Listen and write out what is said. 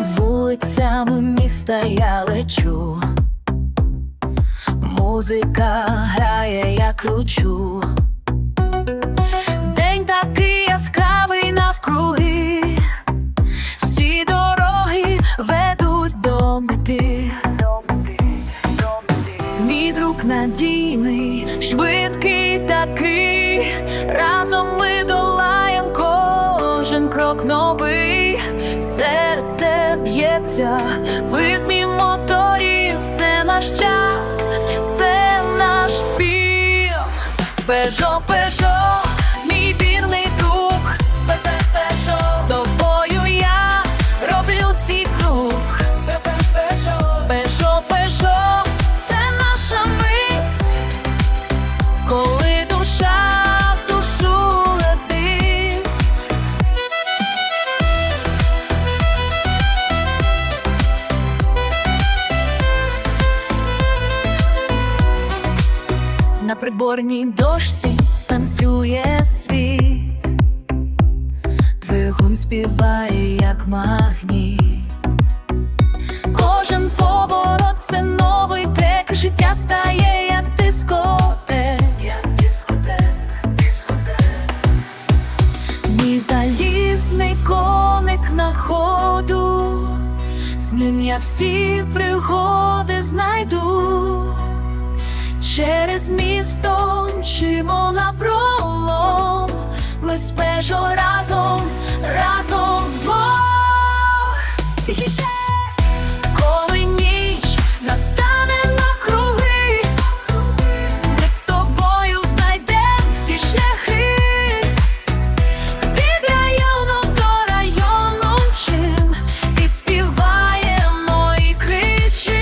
Вулицями міста я лечу, музика грає, я кручу. Надійний, швидкий такий, разом ми долаєм кожен крок новий, серце б'ється, в ритмі моторів, це наш час, це наш спів. Пежо, пежо, мій вірний друг, На приборній дошці танцює світ, двигун співає, як магніт. Кожен поворот це новий трек, життя стає як дискотек. Як дискотек, дискотек. Мій залізний коник на ходу, з ним я всі пригоди знайду. Через місто що разом, разом вдвох тихіше, коли ніч настане на круги, ми з тобою знайдемо всі шляхи, від району до району чим і співаємо і кричим.